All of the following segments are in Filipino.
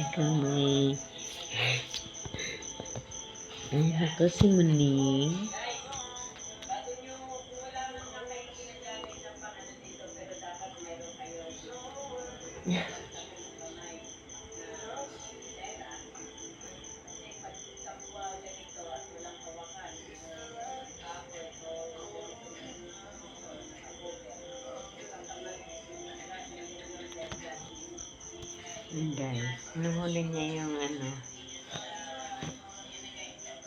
Halika mo. Ay, ako si Muning. Ayan guys, nahuli niya yung ano.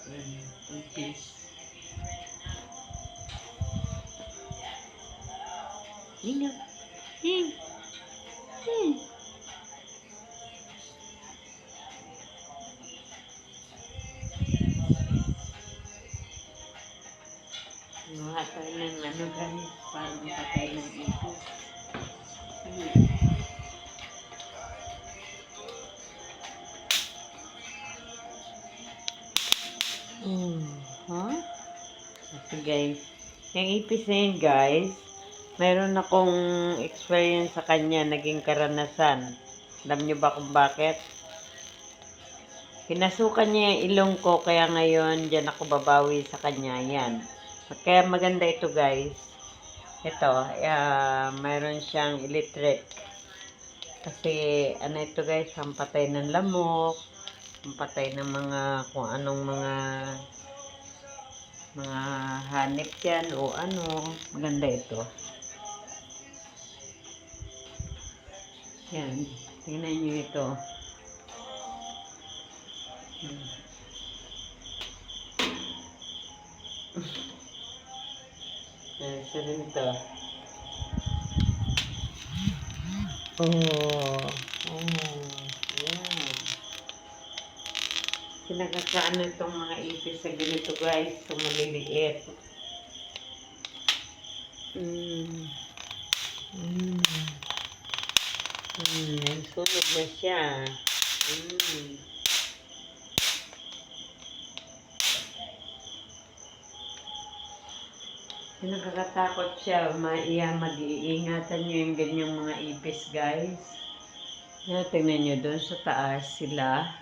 Ayan, yung piece. Hinga. Hing. Hing. Gumawa tayo ng ano guys, parang patay ng ipis. Hmm. Hmm. Huh? Ito guys. Yung ipis na yun guys, mayroon akong experience sa kanya, naging karanasan. Alam niyo ba kung bakit? Pinasukan niya yung ilong ko, kaya ngayon dyan ako babawi sa kanya. Yan. Kaya maganda ito guys. Ito, uh, mayroon siyang electric. Kasi ano ito guys, ang patay ng lamok, patay ng mga kung anong mga mga hanip yan o ano. Maganda ito. Yan. Tingnan nyo ito. Hmm. Yan, isa rin ito. Oh. Oh. Pinagkakaano itong mga ipis sa ganito guys. So maliliit. Mm. Mm. Mm. Sunog na siya. Mm. Nakakatakot siya. Maiya, mag-iingatan nyo yung ganyang mga ipis, guys. Yan, tingnan nyo doon sa taas sila.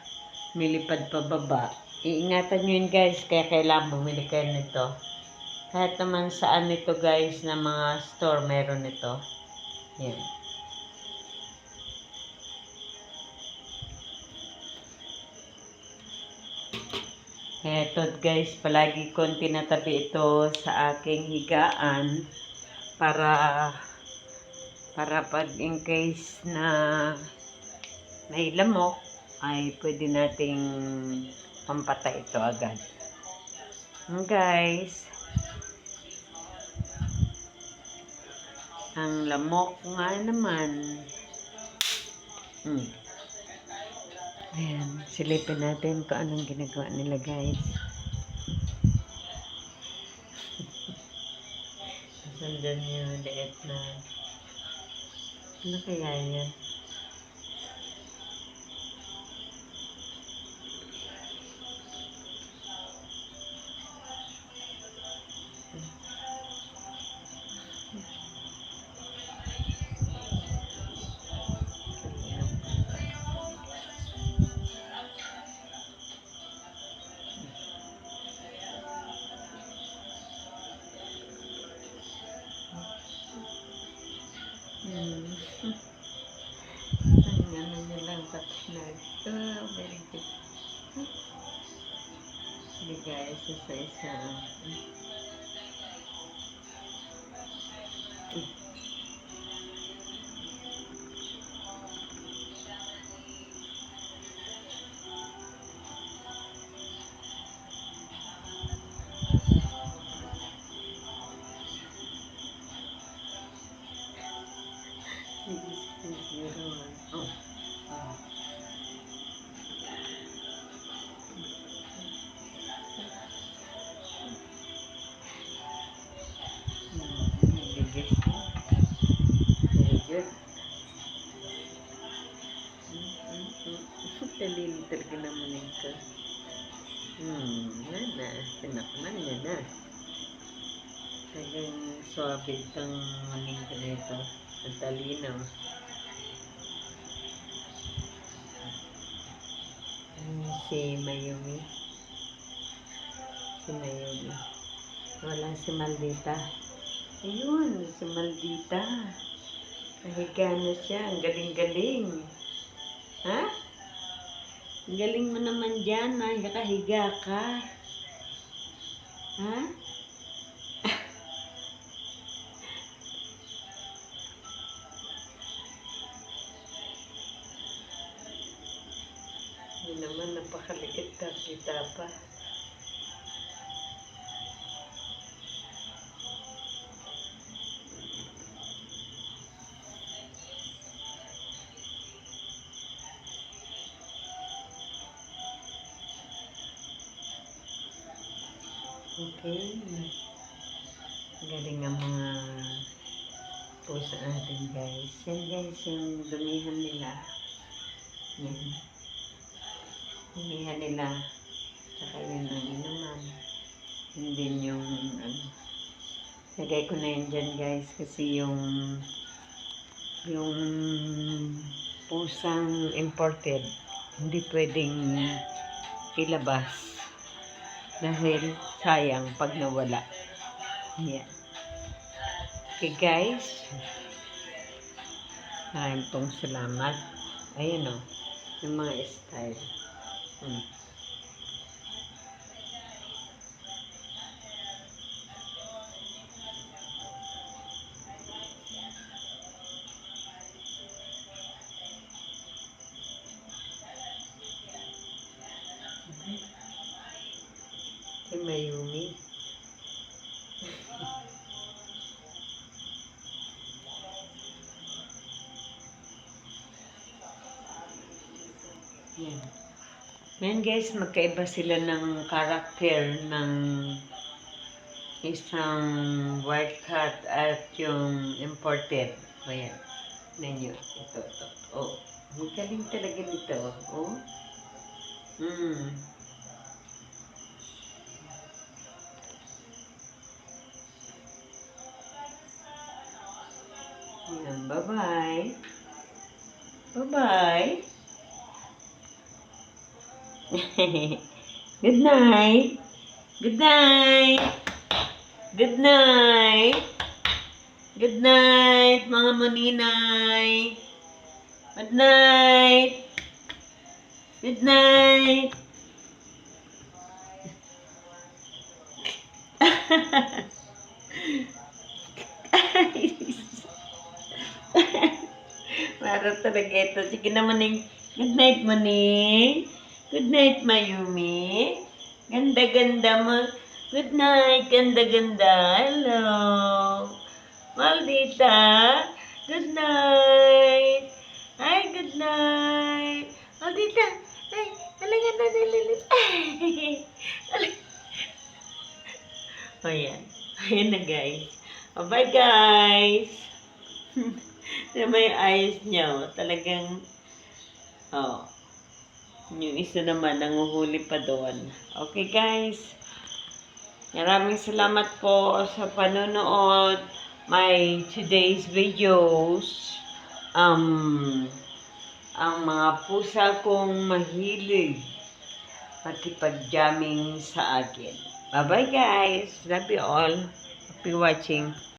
Milipad pa baba. Iingatan nyo yun, guys. Kaya kailangan bumili kayo nito. Kahit naman saan nito, guys, na mga store, meron nito. Yan. Eto guys, palagi kong tinatabi ito sa aking higaan para para pag in case na may lamok ay pwede nating pampatay ito agad. Hmm, guys, ang lamok nga naman. Hmm. Ayan, silipin natin kung anong ginagawa nila guys. Sundan yung liit na ano kaya yan? Nilang patnag. Oh, very good. Hindi guys, isa-isa. Talili talaga naman ito. Hmm, na. Pinakman niya na. Talagang swabe itong maning ko na ito. Ang talinaw. Ano si Mayumi? Si Mayumi. Wala si Maldita. Ayun, si Maldita. Nahiga na siya. Ang galing-galing. Ha? Galing mo naman dyan. Nakahiga ka. Ha? Hindi naman napakaliit ka kita pa. Okay. Galing ang mga pusa natin guys. Yan guys, yung dumihan nila. Yan. Dumihan nila. Tsaka yun ang inuman. Yun din yung ano. Lagay ko na yun dyan guys kasi yung yung pusang imported hindi pwedeng ilabas dahil sayang pag nawala. Yan. Okay guys. Maraming pong salamat. Ayan o. Yung mga style. Hmm. Mayumi. Yan. Yan guys, magkaiba sila ng character ng isang white cat at yung imported. O yan. Ninyo. Ito, ito. Oh. Ang galing talaga nito. Oh. Mm. Bye-bye. Bye-bye. Good night. Good night. Good night. Good night, mga maninay. Good night. Good night. talaga ito. Sige na, Maning. Good night, Maning. Good night, Mayumi. Ganda-ganda mo. Good night, ganda-ganda. Hello. Maldita. Good night. Hi, good night. Maldita. Ay, talaga na nililit. Ay, O yan. Ayan na guys. Bye guys. may ayos niya. Oh. Talagang, oh. Yung isa naman, nanguhuli pa doon. Okay guys. Maraming salamat po sa panonood. My today's videos. Um, ang mga pusa kong mahilig makipag-jamming sa akin. Bye-bye guys. Love you all. Happy watching.